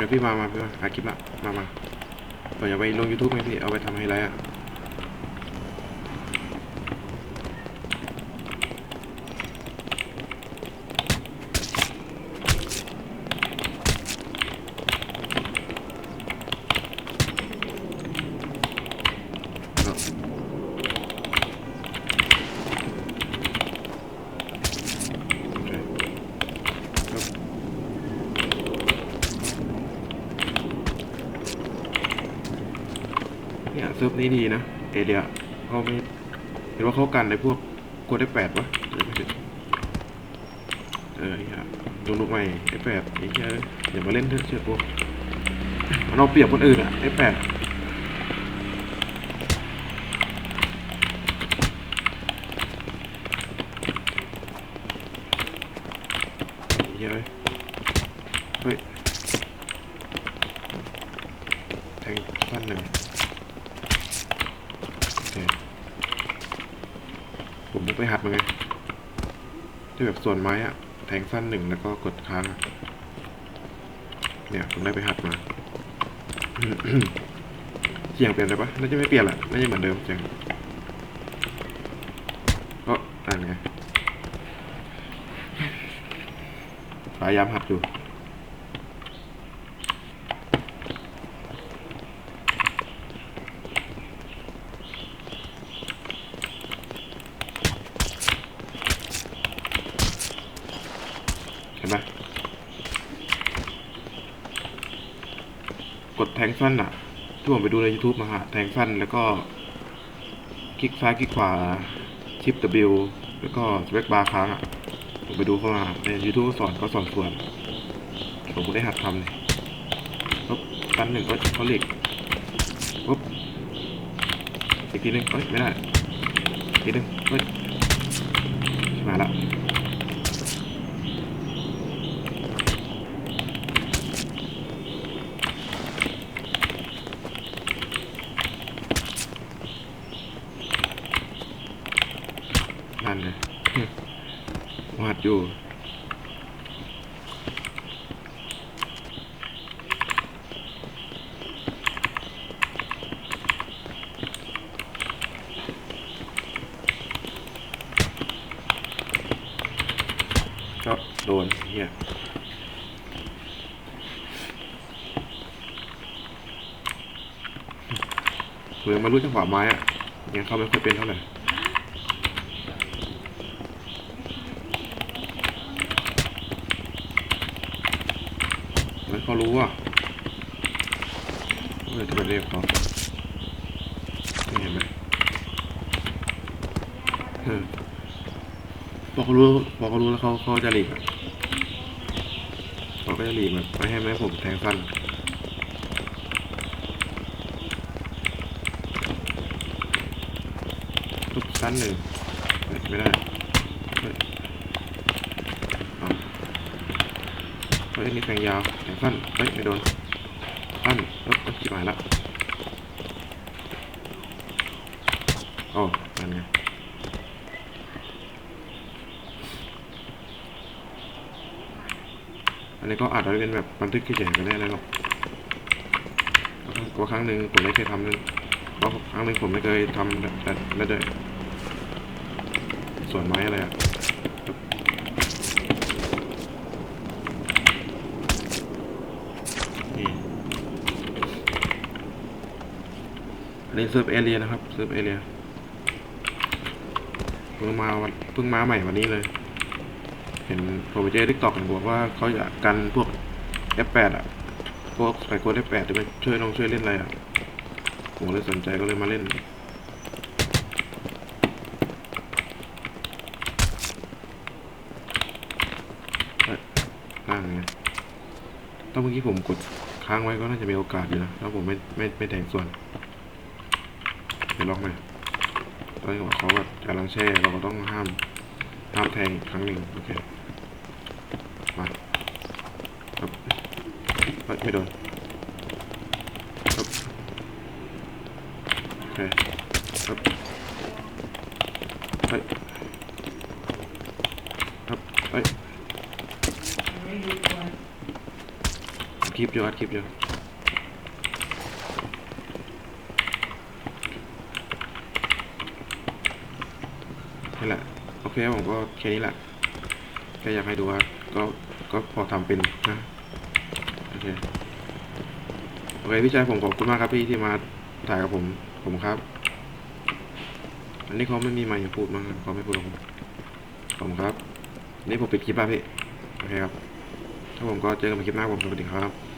ดี๋ยวพี่มามาพี่มาหาคลิปละมามาเราอย่าไปลง YouTube ไงพี่เอาไปทำไฮไลท์อะ โอเคครับ เนี่ยเซิร์ฟนี้ดีนะเอเรียเขาไม่เห็นว่าเขากันในพวกกดได้แปดวะเดี๋ยวไม่ถึงเออเหี้ยดูลูกใหม่ไอ้แปดไอ้เหี้ยอย่ามาเล่นเถอะเชื่อพวกมันเอาเปรียบคนอื่นอะไอ้แปดเหี้ยเอ้ยเฮ้ยแทงสั้นหนึ่ง เคผมต้องไปหัดมาไงที่แบบส่วนไม้อะแทงสั้นหนึ่งแล้วก็กดค้าง เนี่ยผมได้ไปหัดมาเสียงเปลี่ยนเลยปะน่าจะไม่เปลี่ยนแหละน่าจะเหมือนเดิมเสียงก็อ่านไงพยายามหัดอยู่ เห็นไหม กดแทงสั้นอะที่ผมไปดูใน YouTube มาฮะแทงสั้นแล้วก็คลิกซ้ายคลิกขวาชิป W แล้วก็สเปคบาร์ค้างอะผมไปดูเข้ามาใน YouTube สอนก็สอนส่วน ผมก็ได้หัดทำเลยปุ๊บสั้นหนึ่งก็เขาเหล็กปุ๊บอีกทีหนึงเอ้ยไม่ได้อีกทีหนึงเฮ้ยมาละ นั่นเลยวาดอยู่ก็โดนเฮียเหมือนมารู้จังหวะไม้อะยังเข้าไม่ค่อยเป็นเท่าไหร่ ไม่เขารู้อะเออจะไปเรียกเขาเห็นไหมเออพอเขารู้พอเขารู้แล้วเขาเขาจะหลีกอะเขาก็จะหลีกแบบไม่ให้ไม่ให้ผมแทงสั้นทุกสั้นหนึ่งเฮ้ยไม่ได้เฮ้ยเอา เฮ้ยนี่แทงยาวแทงสั้นเฮ้ยไม่โดนสั้นเอ้ยจิบหายละโอ้นั่นไงอันนี้ก็อาจจะเป็นแบบบันทึกเฉยๆก็ได้อะไรหรอกเพราครั้งหนึ่งผมไม่เคยทำเลยเพราะครั้งหนึ่งผมไม่เคยทำแบบแบบแล้วเลยส่วนไม้อะไรอะ นี่ อันนี้เซิร์ฟเอเรียนะครับเซิร์ฟเอเรียเพิ่งมาวันเพิ่งมาใหม่วันนี้เลย เห็นผมไปเจอทิกตอกบอกว่าเขาอยากกันพวก F8 อะ พวกไซโค้ด F8 จะไปช่วยลองช่วยเล่นอะไรอะผมเลยสนใจก็เลยมาเล่นเอ้ยนั่งไงถ้าเมื่อกี้ผมกดค้างไว้ก็น่าจะมีโอกาสอยู่นะถ้าผมไม่ไม่ไม่แทงส่วน ไปล็อกไหมตอนนี้เขาแบบกำลังแช่เราก็ต้องห้ามห้ามแทงอีกครั้งหนึ่งโอเคมาครับเฮ้ยไม่โดนครับโอเคครับเฮ้ยครับเฮ้ยคลิปอยู่อัดคลิปอยู่ นี่แหละโอเคผมก็แค่นี้แหละแค่อยากให้ดูว่าก็ก็พอทำเป็นนะโอเคโอเคพี่ชายผมขอบคุณมากครับพี่ที่มาถ่ายกับผมผมครับ อันนี้เขาไม่มีไมค์พูดมั้งครับเขาไม่พูดกับผมครับ นี่ผมปิดคลิปแล้วพี่โอเคครับถ้าผมก็เจอกันใหม่คลิปหน้าผมสวัสดีครับ